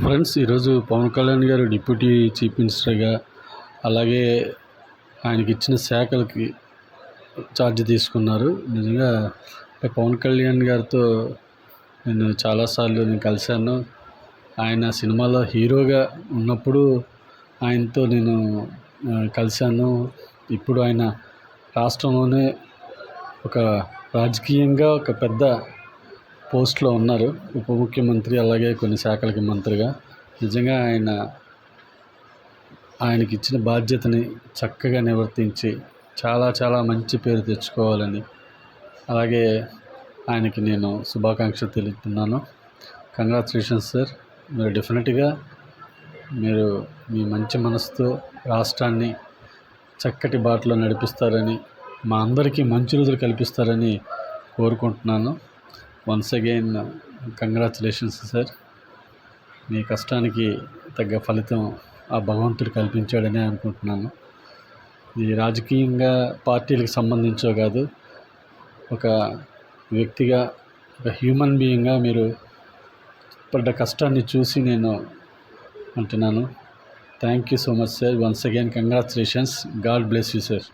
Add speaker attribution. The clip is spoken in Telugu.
Speaker 1: ఫ్రెండ్స్ ఈరోజు పవన్ కళ్యాణ్ గారు డిప్యూటీ చీఫ్ మినిస్టర్గా అలాగే ఆయనకి ఇచ్చిన శాఖలకి ఛార్జ్ తీసుకున్నారు. నిజంగా పవన్ కళ్యాణ్ గారితో నేను చాలాసార్లు నేను కలిశాను. ఆయన సినిమాలో హీరోగా ఉన్నప్పుడు ఆయనతో నేను కలిశాను. ఇప్పుడు ఆయన రాష్ట్రంలోనే ఒక రాజకీయంగా ఒక పెద్ద పోస్ట్లో ఉన్నారు. ఉప ముఖ్యమంత్రి అలాగే కొన్ని శాఖలకి మంత్రిగా. నిజంగా ఆయన ఆయనకి ఇచ్చిన బాధ్యతని చక్కగా నివర్తించి చాలా చాలా మంచి పేరు తెచ్చుకోవాలని అలాగే ఆయనకి నేను శుభాకాంక్షలు తెలుపుతున్నాను. కంగ్రాచులేషన్స్ సార్ మీరు డెఫినెట్గా మీరు మీ మంచి మనసుతో రాష్ట్రాన్ని చక్కటి బాటలో నడిపిస్తారని మా అందరికీ మంచి రోజులు కల్పిస్తారని కోరుకుంటున్నాను. వన్స్ అగైన్ కంగ్రాచులేషన్స్ సార్ మీ కష్టానికి తగ్గ ఫలితం ఆ భగవంతుడు కల్పించాడని అనుకుంటున్నాను. ఇది రాజకీయంగా పార్టీలకు సంబంధించో కాదు ఒక వ్యక్తిగా ఒక హ్యూమన్ బీయింగ్గా మీరు పడ్డ కష్టాన్ని చూసి నేను అంటున్నాను. Thank you so much sir once again congratulations God bless you sir